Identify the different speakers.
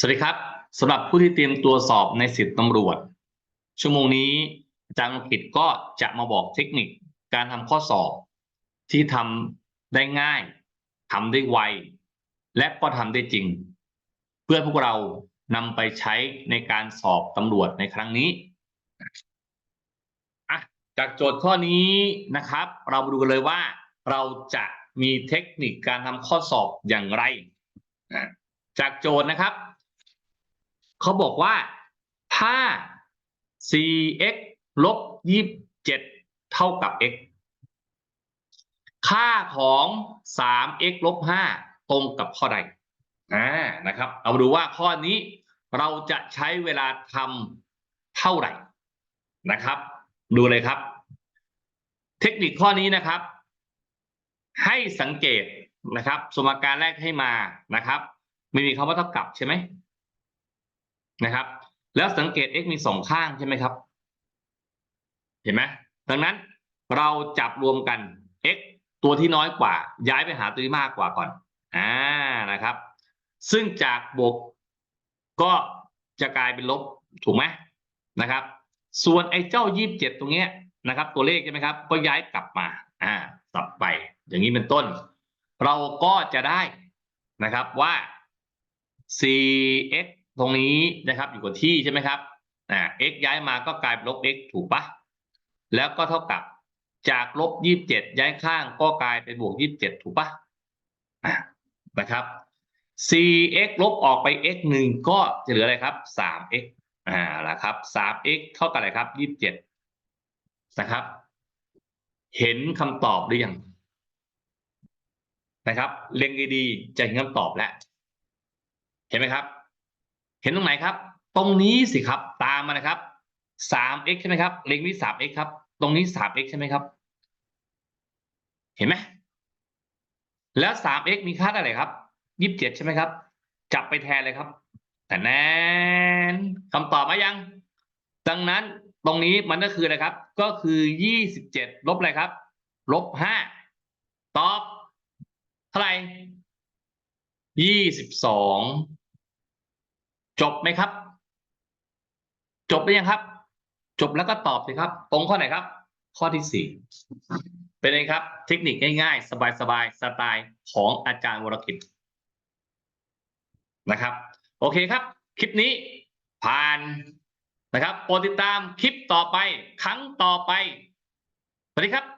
Speaker 1: สวัสดีครับสำหรับผู้ที่เตรียมตัวสอบในสิทธิตำรวจ ชั่วโมงนี้อาจารย์อังกฤษก็จะมาบอกเทคนิคการทำข้อสอบที่ทำได้ง่ายทำได้ไว และก็ทำได้จริง เพื่อพวกเรานำไปใช้ในการสอบตำรวจในครั้งนี้อะจากโจทย์ข้อนี้นะครับ เรามาดูกันเลยว่า เราจะมีเทคนิคการทำข้อสอบอย่างไร จากโจทย์นะครับ เขาบอกว่าถ้า cx ลบยี่สิบเจ็ดเท่ากับ x ค่าของ 3x ลบ5ตรงกับข้อใดอ่านะครับ เอามาดูว่าข้อนี้เราจะใช้เวลาทำเท่าไหร่นะครับ ดูเลยครับ เทคนิคข้อนี้นะครับ ให้สังเกตนะครับ สมการแรกให้มานะครับ ไม่มีคำว่าเท่ากับใช่ไหม นะครับ แล้วสังเกต x มีสองข้างใช่ไหมครับ เห็นไหมดังนั้นเราจับรวมกัน x ตัวที่น้อยกว่า ย้ายไปหาตัวที่มากกว่าก่อนอ่านะครับ ซึ่งจากบวกก็จะกลายเป็นลบถูกไหมนะครับ ส่วนไอ้เจ้ายี่สิบเจ็ดตรงเนี้ยนะครับ ตัวเลขใช่ไหมครับ ก็ย้ายกลับมาอ่าสับไป อย่างนี้เป็นต้น เราก็จะได้นะครับว่า cx ตรงนี้นะครับอยู่กับที่ใช่ไหมครับอ่า x ย้ายมาก็กลายเป็นลบ x ถูกปะแล้วก็เท่ากับจากลบยี่สิบเจ็ดย้ายข้างก็กลายเป็นบวกยี่สิบเจ็ดถูกปะอ่านะครับ cx ลบออกไป x หนึ่งก็จะเหลืออะไรครับสาม x อ่าละครับสาม x เท่ากับอะไรครับยี่สิบเจ็ดนะครับ เห็นคำตอบหรือยังนะครับ เล็งดีๆจะเห็นคำตอบแล้ว เห็นไหมครับ เห็นตรงไหนครับ ตรงนี้สิครับตามมานะครับ 3x ใช่ไหมครับเล็งที่ 3x ครับ ตรงนี้ 3x ใช่ไหมครับ เห็นไหมแล้ว 3x มีค่าเท่าไหร่ครับ27ใช่ไหมครับ จับไปแทนเลยครับ แต่แนนคำตอบมายัง ดังนั้นตรงนี้มันก็คืออะไรครับ ก็คือ 27 ลบอะไรครับลบ5ตอบ เท่าไหร่22 จบไหมครับ จบไปยังครับ จบแล้วก็ตอบสิครับ ตรงข้อไหนครับ ข้อที่สี่เป็นไงครับ เทคนิคง่ายๆ สบายๆสไตล์ของอาจารย์วรกิจนะครับ โอเคครับ คลิปนี้ผ่านนะครับโปรดติดตามคลิปต่อไป ครั้งต่อไปสวัสดีครับ